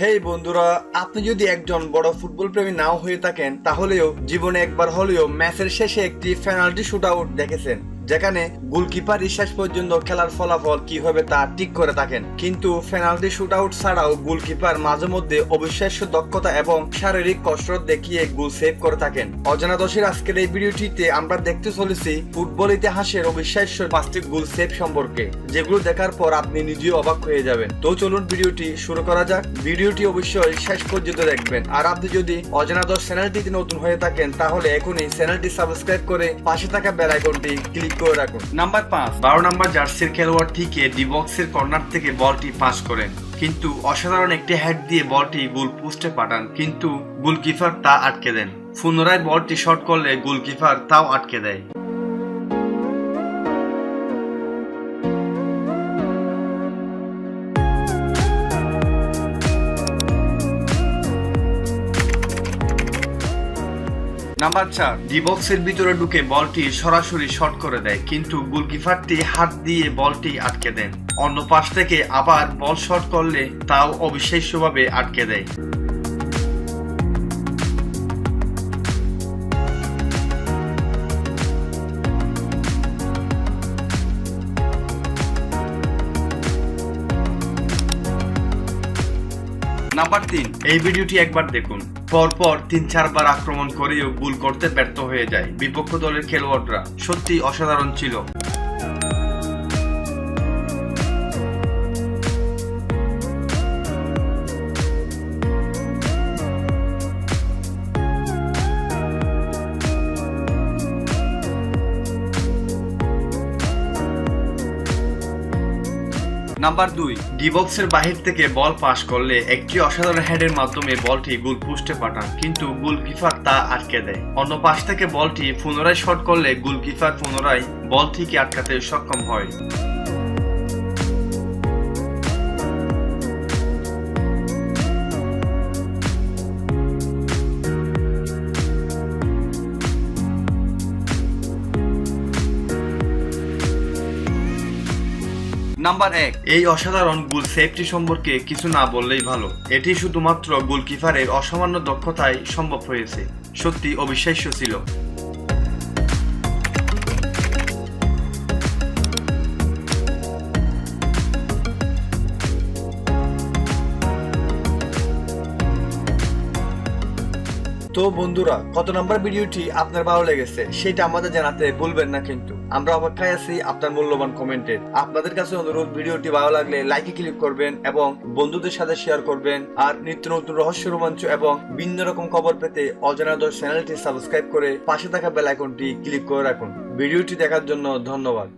হেই বন্ধুরা, আপনি যদি একজন বড় ফুটবল প্রেমী নাও হয়ে থাকেন, তাহলেও জীবনে একবার হলেও ম্যাচের শেষে একটি ফেনাল্টি শুট আউট দেখেছেন। যেখানে গোলকিপার শেষ পর্যন্ত খেলার ফলাফল কি হবে তা ঠিক করে থাকেন। কিন্তু পেনাল্টি শুট আউট ছাড়াও গোলকিপার মাঝে মধ্যে অবিশ্বাস্য দক্ষতা এবং শারীরিক কসরত দেখিয়ে গোল সেভ করে থাকেন। অজানা দশের আজকের এই ভিডিওটিতে আমরা দেখতে চলেছি ফুটবল ইতিহাসের অবিশ্বাস্য পাঁচটি গোল সেভ সম্পর্কে, যেগুলো দেখার পর আপনি নিজেও অবাক হয়ে যাবেন। তো চলুন ভিডিওটি শুরু করা যাক। ভিডিওটি অবশ্যই শেষ পর্যন্ত দেখবেন। আর আপনি যদি অজানা দশ চ্যানেলটিতে নতুন হয়ে থাকেন, তাহলে এখনই চ্যানেলটি সাবস্ক্রাইব করে পাশে থাকা বেল আইকনটি ক্লিক করে রাখুন। নাম্বার পাঁচ, বারো নাম্বার জার্সির খেলোয়াড় থেকে ডিবক্সের কর্নার থেকে বলটি পাস করেন। কিন্তু অসাধারণ একটি হ্যাট দিয়ে বলটি গোল পোস্টে পাঠান, কিন্তু গোলকিপার তা আটকে দেন। পুনরায় বলটি শট করলে গোলকিপার তাও আটকে দেয়। নাম্বার চার ডিবক্সের ভিতরে ঢুকে বলটি সরাসরি শট করে দেয়, কিন্তু গোলকিপারটি হাত দিয়ে বলটি আটকে দেন। অন্য পাশ থেকে আবার বল শট করলে তাও অবিশ্বাস্যভাবে আটকে দেয়। নাম্বার তিন। এই ভিডিওটি একবার দেখুন। পরপর তিন, চারবার আক্রমণ করেও গোল করতে ব্যর্থ হয়ে যায় বিপক্ষ দলের খেলোয়াড়রা। সত্যি অসাধারণ ছিল। নাম্বার দুই ডিবক্সের বাহির থেকে বল পাস করলে একটি অসাধারণ হেডের মাধ্যমে বলটি গোল পোস্টে পাঠান, কিন্তু গোলকিপার তা আটকে দেয়। অন্য পাশ থেকে বলটি পুনরায় শট করলে গোলকিপার পুনরায় বল থেকে আটকাতে সক্ষম হয়। নাম্বার এক। এই অসাধারণ গোল সেফটি সম্পর্কে কিছু না বললেই ভালো। এটি শুধুমাত্র গোলকিপারের অসামান্য দক্ষতায় সম্ভব হয়েছে। সত্যি অবিশ্বাস্য ছিল। তো বন্ধুরা, কত নাম্বার ভিডিওটি আপনার ভালো লেগেছে, সেটা আমাদের জানাতে ভুলবেন না কিন্তু। আমরা অপেক্ষায় আছি আপনার মূল্যবান কমেন্টের আপনাদের কাছে অনুরোধ, ভিডিওটি ভালো লাগলে লাইকে ক্লিক করবেন এবং বন্ধুদের সাথে শেয়ার করবেন। আর নিত্য নতুন রহস্য, রোমাঞ্চ এবং ভিন্ন রকম খবর পেতে অজানা দশ চ্যানেলটি সাবস্ক্রাইব করে পাশে থাকা বেল আইকনটি ক্লিক করে রাখুন। ভিডিওটি দেখার জন্য ধন্যবাদ।